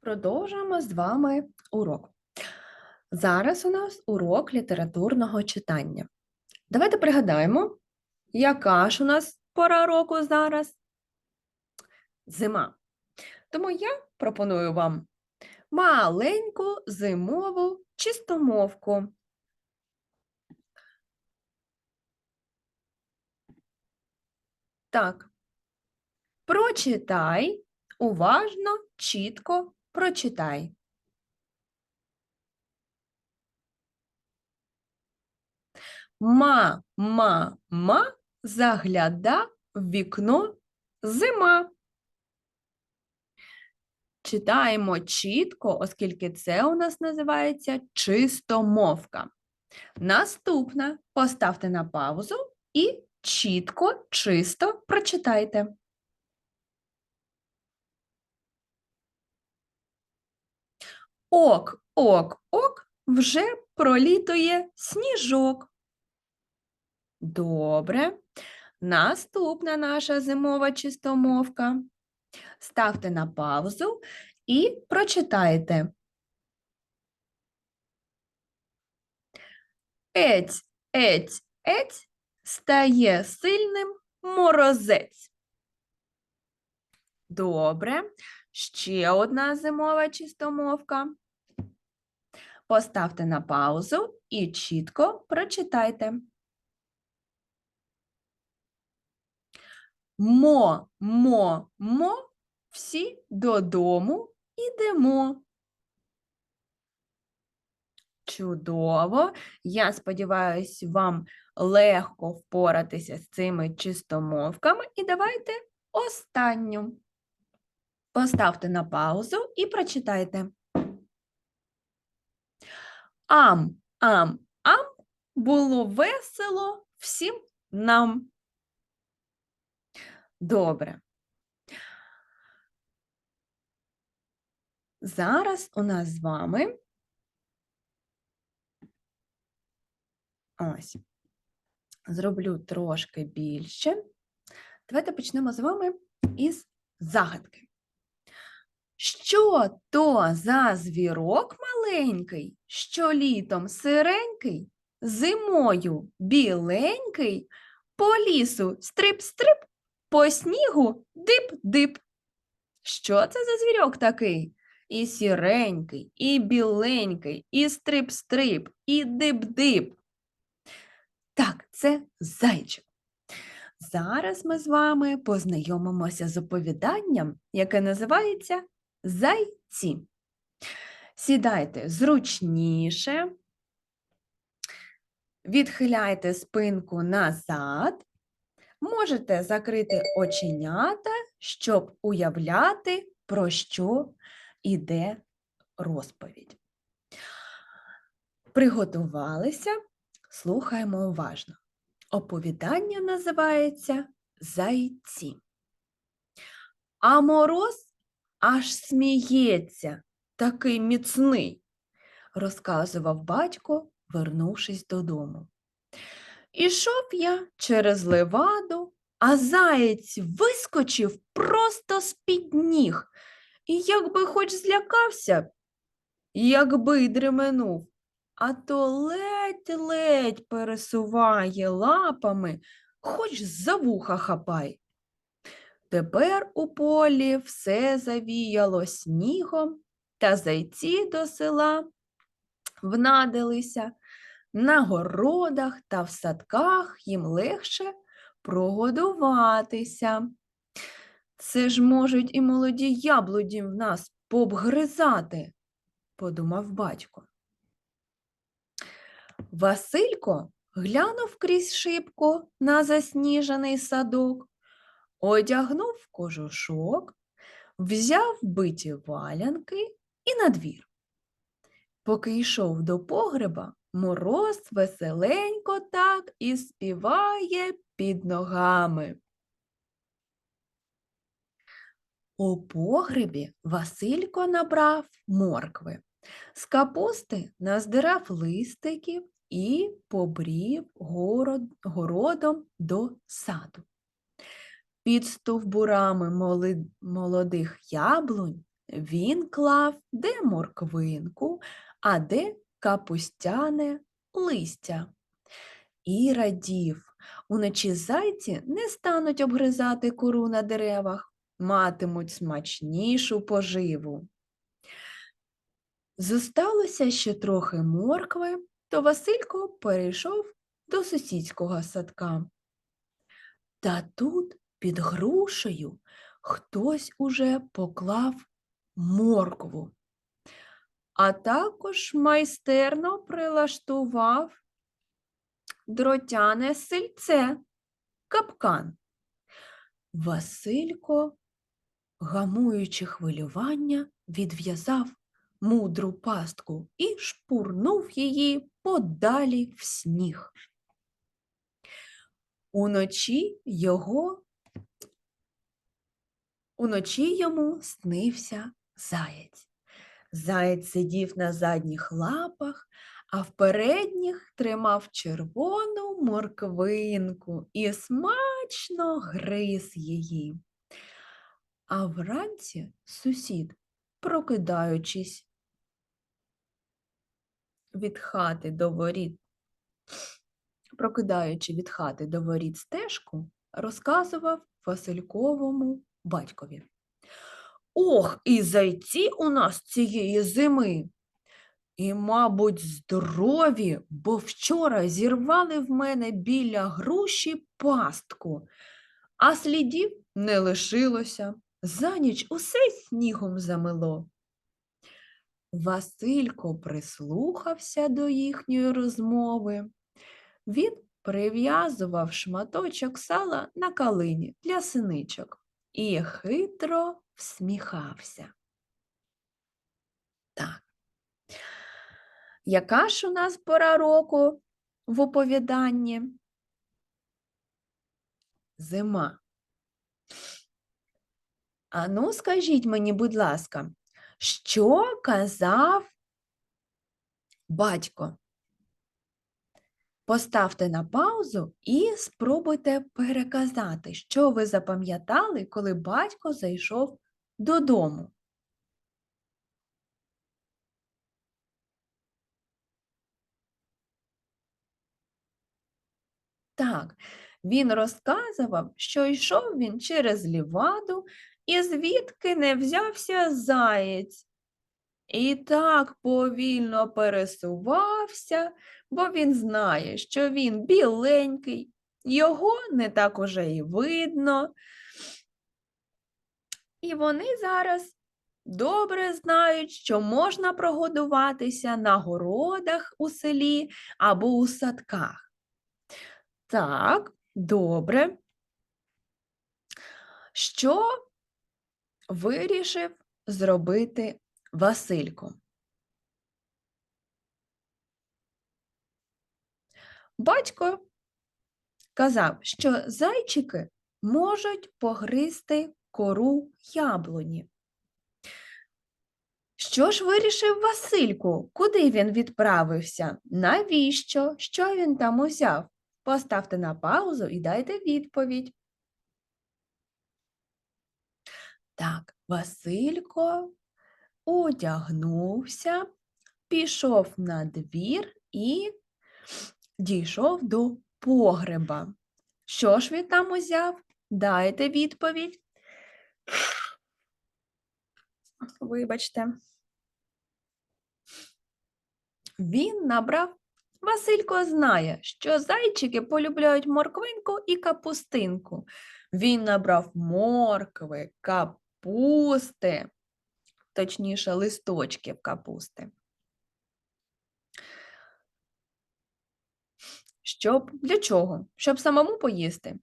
Продовжуємо з вами урок. Зараз у нас урок літературного читання. Давайте пригадаємо, яка ж у нас пора року зараз? Зима. Тому я пропоную вам маленьку зимову чистомовку. Так. Прочитай уважно, чітко прочитай. Ма, ма, ма загляда в вікно зима. Читаємо чітко, оскільки це у нас називається чистомовка. Наступне поставте на паузу і чітко, чисто прочитайте. Ок, ок, ок, вже пролітує сніжок. Добре. Наступна наша зимова чистомовка. Ставте на паузу і прочитайте. Ець, ець, ець стає сильним морозець. Добре. Ще одна зимова чистомовка. Поставте на паузу і чітко прочитайте. Мо, мо, мо, всі додому ідемо. Чудово! Я сподіваюся, вам легко впоратися з цими чистомовками. І давайте останню. Поставте на паузу і прочитайте. Ам, ам, ам, було весело всім нам. Добре. Зараз у нас з вами ось. Зроблю трошки більше. Давайте почнемо з вами із загадки. Що то за звірок маленький, що літом сиренький, зимою біленький, по лісу стрип-стрип, по снігу дип-дип. Що це за звірок такий? І сіренький, і біленький, і стрип-стрип, і дип-дип. Так, це зайчик. Зараз ми з вами познайомимося з оповіданням, яке називається Зайці. Сідайте зручніше, відхиляйте спинку назад, можете закрити оченята, щоб уявляти, про що йде розповідь. Приготувалися, слухаємо уважно. Оповідання називається Зайці. А мороз аж сміється, такий міцний, розказував батько, вернувшись додому. Ішов я через леваду, а заєць вискочив просто з-під ніг, і якби хоч злякався, якби дременув, а то ледь-ледь пересуває лапами, хоч за вуха хапай. Тепер у полі все завіяло снігом, та зайці до села внадилися. На городах та в садках їм легше прогодуватися. Це ж можуть і молоді яблуді в нас пообгризати, подумав батько. Василько глянув крізь шибку на засніжений садок, одягнув кожушок, взяв биті валянки і на двір. Поки йшов до погреба, мороз веселенько так і співає під ногами. У погребі Василько набрав моркви, з капусти наздирав листиків і побрів город, городом до саду. Під стовбурами молодих яблунь він клав де морквинку, а де капустяне листя. І радів, уночі зайці не стануть обгризати кору на деревах, матимуть смачнішу поживу. Зосталося ще трохи моркви, то Василько перейшов до сусідського садка. Та тут під грушею хтось уже поклав моркву, а також майстерно прилаштував дротяне сильце, капкан. Василько, гамуючи хвилювання, відв'язав мудру пастку і шпурнув її подалі в сніг. Уночі його Уночі йому снився заєць. Заєць сидів на задніх лапах, а в передніх тримав червону морквинку і смачно гриз її. А вранці сусід, прокидаючись від хати до воріт, прокидаючи від хати до воріт стежку, розказував Васильковому батькові. Ох, і зайці у нас цієї зими. І, мабуть, здорові, бо вчора зірвали в мене біля груші пастку, а слідів не лишилося. За ніч усе снігом замело. Василько прислухався до їхньої розмови. Він прив'язував шматочок сала на калині для синичок і хитро всміхався. Так. Яка ж у нас пора року в оповіданні? Зима. Ану, скажіть мені, будь ласка, що казав батько? Поставте на паузу і спробуйте переказати, що ви запам'ятали, коли батько зайшов додому. Так, він розказував, що йшов він через ліваду, і звідки не взявся заєць. І так повільно пересувався, бо він знає, що він біленький, його не так уже і видно. І вони зараз добре знають, що можна прогодуватися на городах у селі або у садках. Так, добре. Що вирішив зробити Василько? Батько казав, що зайчики можуть погризти кору яблуні. Що ж вирішив Васильку? Куди він відправився? Навіщо? Що він там узяв? Поставте на паузу і дайте відповідь. Так, Василько одягнувся, пішов на двір і дійшов до погреба. Що ж він там узяв? Дайте відповідь. Вибачте. Він набрав. Василько знає, що зайчики полюбляють морквинку і капустинку. Він набрав моркви, капусти, точніше, листочків капусти. Щоб для чого? Щоб самому поїсти.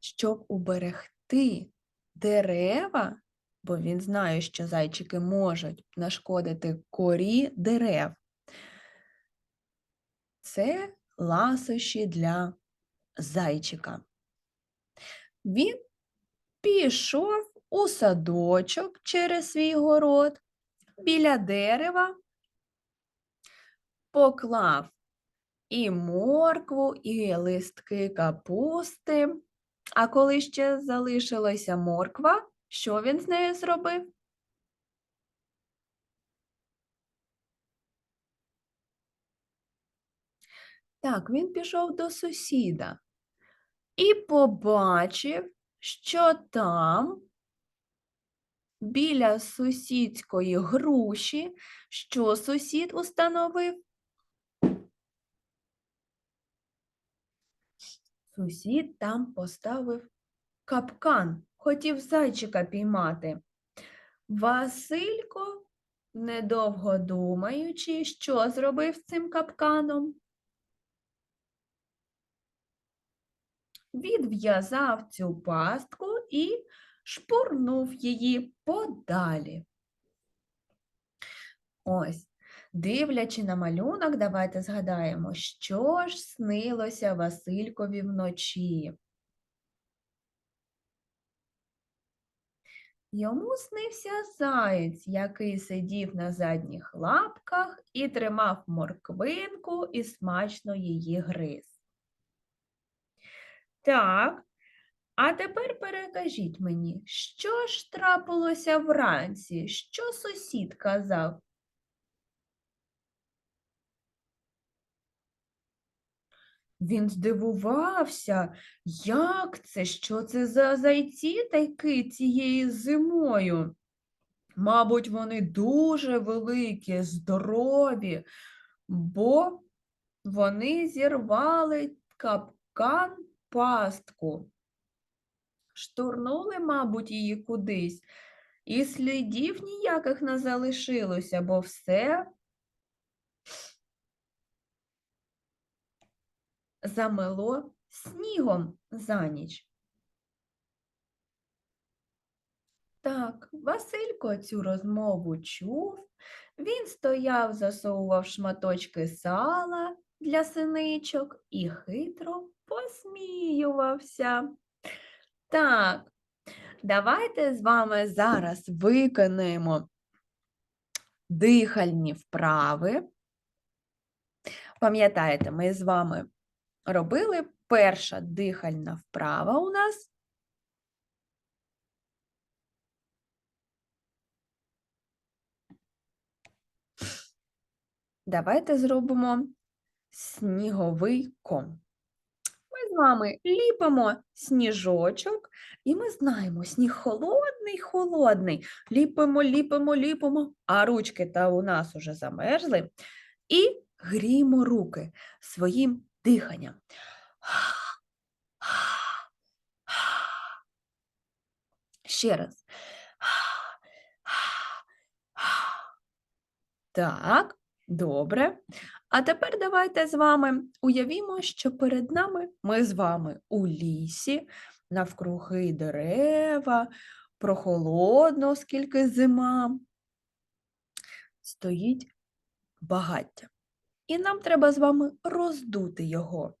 Щоб уберегти дерева, бо він знає, що зайчики можуть нашкодити корі дерев. Це ласощі для зайчика. Він пішов у садочок через свій город біля дерева поклав і моркву, і листки капусти, А коли ще залишилася морква, що він з нею зробив? Так, він пішов до сусіда і побачив, що там біля сусідської груші, що сусід установив? Сусід там поставив капкан, хотів зайчика піймати. Василько, недовго думаючи, що зробив з цим капканом? Відв'язав цю пастку і шпурнув її подалі. Ось, дивлячи на малюнок, давайте згадаємо, що ж снилося Василькові вночі. Йому снився заєць, який сидів на задніх лапках і тримав морквинку і смачно її гриз. Так, а тепер перекажіть мені, що ж трапилося вранці? Що сусід казав? Він здивувався, як це, що це за зайці такі цією зимою? Мабуть, вони дуже великі, здорові, бо вони зірвали капкан пастку. Штурнули, мабуть, її кудись, і слідів ніяких не залишилося, бо все замело снігом за ніч. Так, Василько цю розмову чув. Він стояв, засовував шматочки сала для синичок і хитро посміювався. Так, давайте з вами зараз виконаємо дихальні вправи. Пам'ятаєте, ми з вами робили перша дихальна вправа у нас. Давайте зробимо сніговий ком. Ми з вами ліпимо сніжочок, і ми знаємо, сніг холодний, холодний. Ліпимо, ліпимо, ліпимо, а ручки та у нас уже замерзли. І гріємо руки своїм диханням. Ще раз. Так, добре. А тепер давайте з вами уявімо, що перед нами ми з вами у лісі, навкруги дерева, прохолодно, оскільки зима. Стоїть багаття. І нам треба з вами роздути його,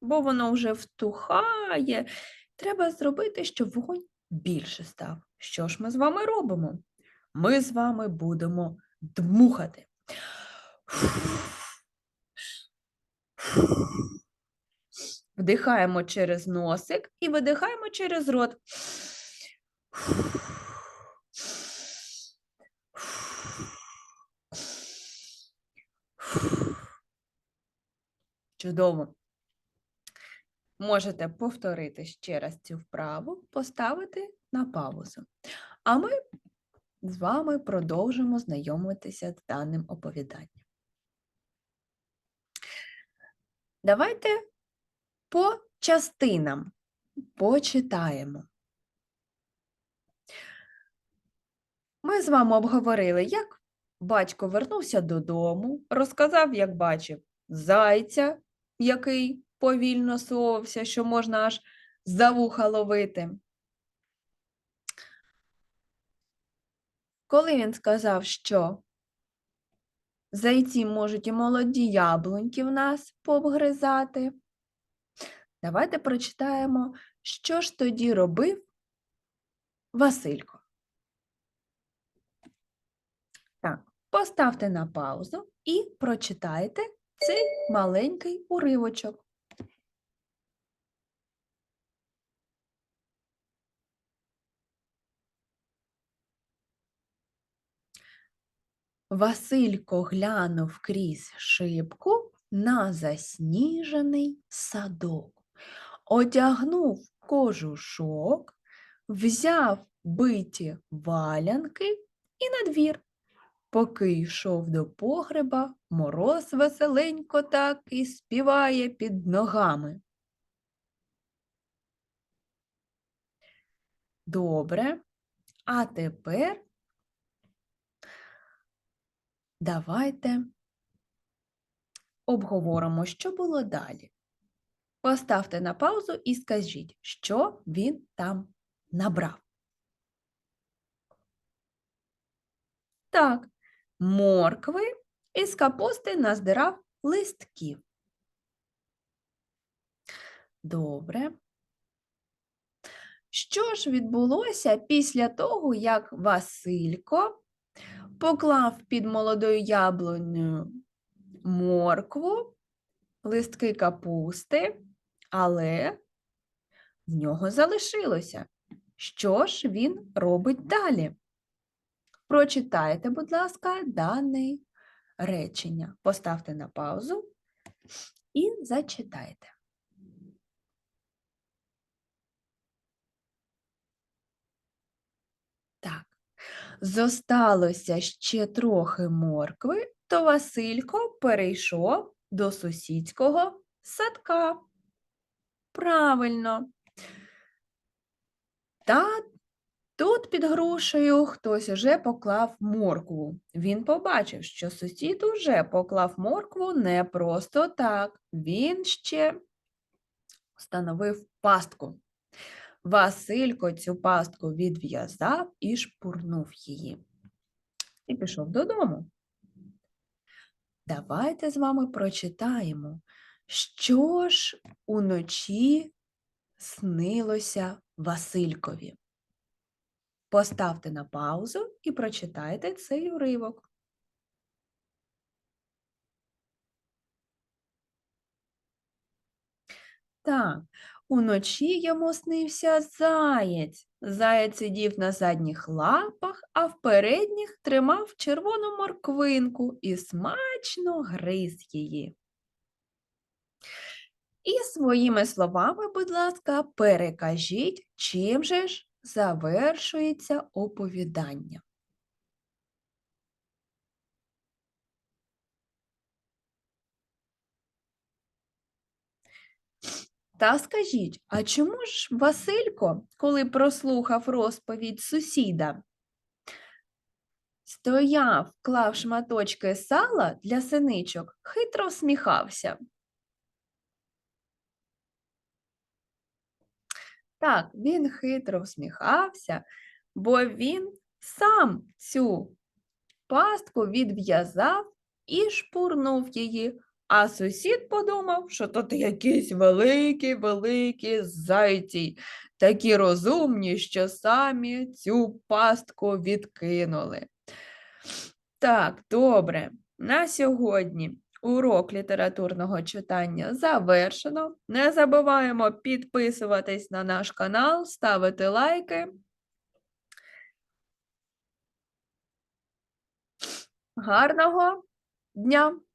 бо воно вже втухає. Треба зробити, щоб вогонь більше став. Що ж ми з вами робимо? Ми з вами будемо дмухати. Вдихаємо через носик і видихаємо через рот. Чудово. Можете повторити ще раз цю вправу, поставити на паузу. А ми з вами продовжимо знайомитися з даним оповіданням. Давайте по частинам почитаємо. Ми з вами обговорили, як батько вернувся додому, розказав, як бачив зайця, який повільно совався, що можна аж за вуха ловити. Коли він сказав, що зайці можуть і молоді яблуньки в нас повгризати, давайте прочитаємо, що ж тоді робив Василько. Так, поставте на паузу і прочитайте цей маленький уривочок. Василько глянув крізь шибку на засніжений садок, одягнув кожушок, взяв биті валянки і на двір. Поки йшов до погреба, мороз веселенько так і співає під ногами. Добре. А тепер давайте обговоримо, що було далі. Поставте на паузу і скажіть, що він там набрав. Так, моркви із капусти наздирав листків. Добре. Що ж відбулося після того, як Василько поклав під молодою яблунею моркву, листки капусти, але в нього залишилося. Що ж він робить далі? Прочитайте, будь ласка, дане речення. Поставте на паузу і зачитайте. Так. Зосталося ще трохи моркви, то Василько перейшов до сусідського садка. Правильно. Та тут під грушею хтось уже поклав моркву. Він побачив, що сусід уже поклав моркву не просто так. Він ще встановив пастку. Василько цю пастку відв'язав і шпурнув її. І пішов додому. Давайте з вами прочитаємо, що ж уночі снилося Василькові. Поставте на паузу і прочитайте цей уривок. Так, уночі йому снився заєць. Заєць сидів на задніх лапах, а в передніх тримав червону морквинку і смачно гриз її. І своїми словами, будь ласка, перекажіть, чим же ж завершується оповідання. Та скажіть, а чому ж Василько, коли прослухав розповідь сусіда, стояв, клав шматочки сала для синичок, хитро всміхався? Так, він хитро всміхався, бо він сам цю пастку відв'язав і шпурнув її, а сусід подумав, що тут якісь великі-великі зайці, такі розумні, що самі цю пастку відкинули. Так, добре, на сьогодні урок літературного читання завершено. Не забуваємо підписуватись на наш канал, ставити лайки. Гарного дня!